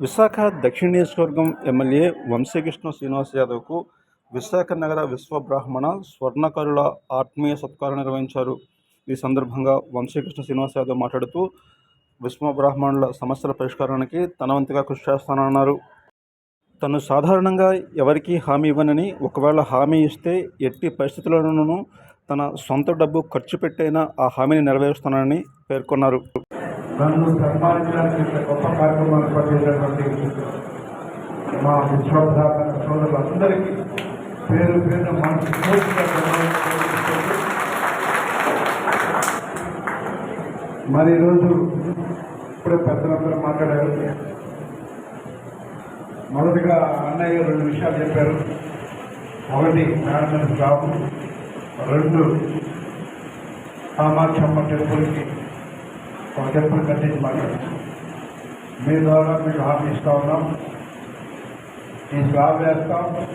విశాఖ దక్షిణ నియోజకవర్గం ఎమ్మెల్యే వంశీకృష్ణ శ్రీనివాస్ యాదవ్కు విశాఖ నగర విశ్వబ్రాహ్మణ స్వర్ణకారుల ఆత్మీయ సత్కారం నిర్వహించారు. ఈ సందర్భంగా వంశీకృష్ణ శ్రీనివాస్ యాదవ్ మాట్లాడుతూ విశ్వబ్రాహ్మణుల సమస్యల పరిష్కారానికి తన వంతుగా కృషి చేస్తానన్నారు. తను సాధారణంగా ఎవరికీ హామీ ఇవ్వనని ఒకవేళ హామీ ఇస్తే ఎట్టి పరిస్థితుల్లోనూ తన సొంత డబ్బు ఖర్చు పెట్టైనా ఆ హామీని నెరవేరుస్తానని పేర్కొన్నారు. నన్ను సన్మానించడానికి ఇంత గొప్ప కార్యక్రమాలు పనిచేసినటువంటి మా విశ్వబ్రాహ్మణ సోదరులందరికీ పేరు పేరు మనసు మరి ఈరోజు ఇప్పుడే పెద్దలందరూ మాట్లాడారు. మొదటిగా అన్నయ్య రెండు విషయాలు చెప్పారు. ఒకటి మేడం జాబ్ రెండు కామాక్షమ్మ టెంపుల్కి ఒక టెంపుల్ కట్టించి మీ ద్వారా మీకు హామీ ఇస్తా ఉన్నాం. ఈ స్లాబ్ వేస్తాం.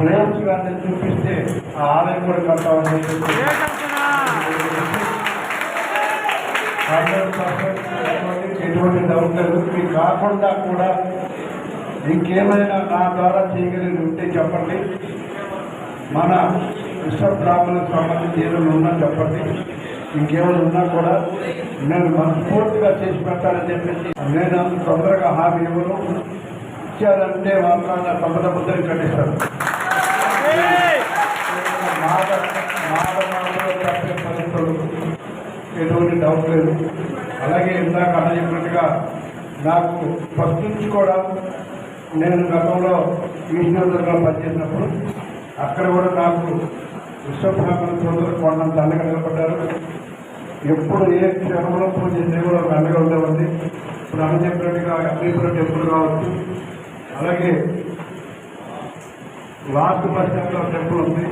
ప్లేస్ కానీ చూపిస్తే ఆ ఆలయం కూడా కడతామని చెప్పి. ఎటువంటి డౌట్ లేదు. మీకు కాకుండా కూడా ఇంకేమైనా నా ద్వారా చేయగలిగి ఉంటే చెప్పండి. మన విశ్వబ్రాహ్మణులకు సంబంధించి ఏదైనా ఉన్నా చెప్పండి. ఇంకేమైనా ఉన్నా కూడా నేను మనస్ఫూర్తిగా చేసి పెట్టాలని చెప్పేసి నేను అంత తొందరగా హామీ ఇవ్వను. ఇచ్చారంటే మాత్రాన తొందర ముద్దరి కట్టిస్తాను మాట మాట మాటలో పరిస్థితులు ఎటువంటి డౌట్ లేదు. అలాగే ఇందాక అన్న చెప్పినట్టుగా నాకు ఫస్ట్ నుంచి కూడా నేను గతంలో ఈశ్వరంలో పనిచేసినప్పుడు అక్కడ కూడా నాకు విశ్వబ్రాహ్మణ సోదరులు కొండంత అండగా నిలబడ్డారు. ఎప్పుడు ఏ క్షణంలో పూజ దేవుడు కూడా ఒక అండగా ఇప్పుడు అన్న చెప్పినట్టుగా అగ్నిపురం టెంపుల్ కావచ్చు. అలాగే లాస్ట్ బస్ స్టాండ్లో టెంపుల్ ఉంది.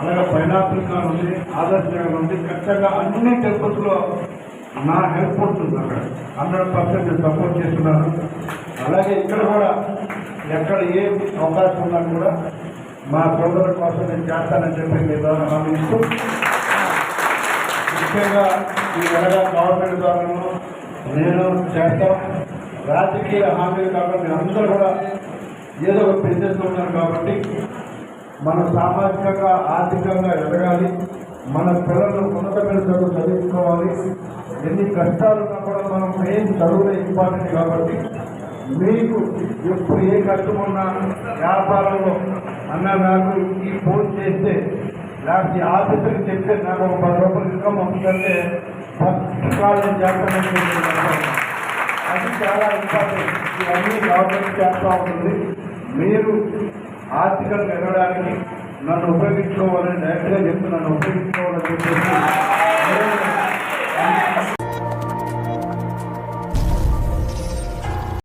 అలాగే పైనాపిల్ కాన్ ఉంది ఆదర్శ నగర్ ఉంది. ఖచ్చితంగా అన్ని టెంపుల్స్లో నా హెల్ప్ ఉంటుంది అక్కడ. హండ్రెడ్ పర్సెంట్ నేను సపోర్ట్ చేస్తున్నాను అలాగే ఇక్కడ కూడా ఎక్కడ ఏ అవకాశం ఉన్నా కూడా మా సోదరుల కోసం నేను చేస్తానని చెప్పి మీ ద్వారా హామీ ఇస్తూ ముఖ్యంగా ఈ వెనక గవర్నమెంట్ ద్వారాను నేను చేస్తాం. రాజకీయ హామీలు కాబట్టి అందరూ కూడా ఏదో ఒక బిజినెస్ ఉన్నారు కాబట్టి మన సామాజికంగా ఆర్థికంగా ఎదగాలి. మన పిల్లలు ఉన్నతమైన చదువు చదువుకోవాలి. ఎన్ని కష్టాలు ఉన్నా కూడా మనం మెయిన్ చదువులే ఇంపార్టెంట్ కాబట్టి మీకు ఎప్పుడు ఏ కష్టం ఉన్నా వ్యాపారంలో అన్న నాకు ఈ ఫోన్ చేస్తే లేకపోతే ఈ ఆఫీసర్కి చెప్తే నాకు ఒక పది రూపాయలు ఇన్కమ్ వస్తుందంటే ఫస్ట్ కాల్ నేను అది చాలా ఇంపార్టెంట్ ఇవన్నీ గవర్నమెంట్ చేస్తూ ఉంటుంది. మీరు ఆర్థికంగా ఎదగడానికి నన్ను ఉపయోగించుకోవాలని డైరెక్ట్గా చెప్తూ నన్ను ఉపయోగించుకోవాలని చెప్పేసి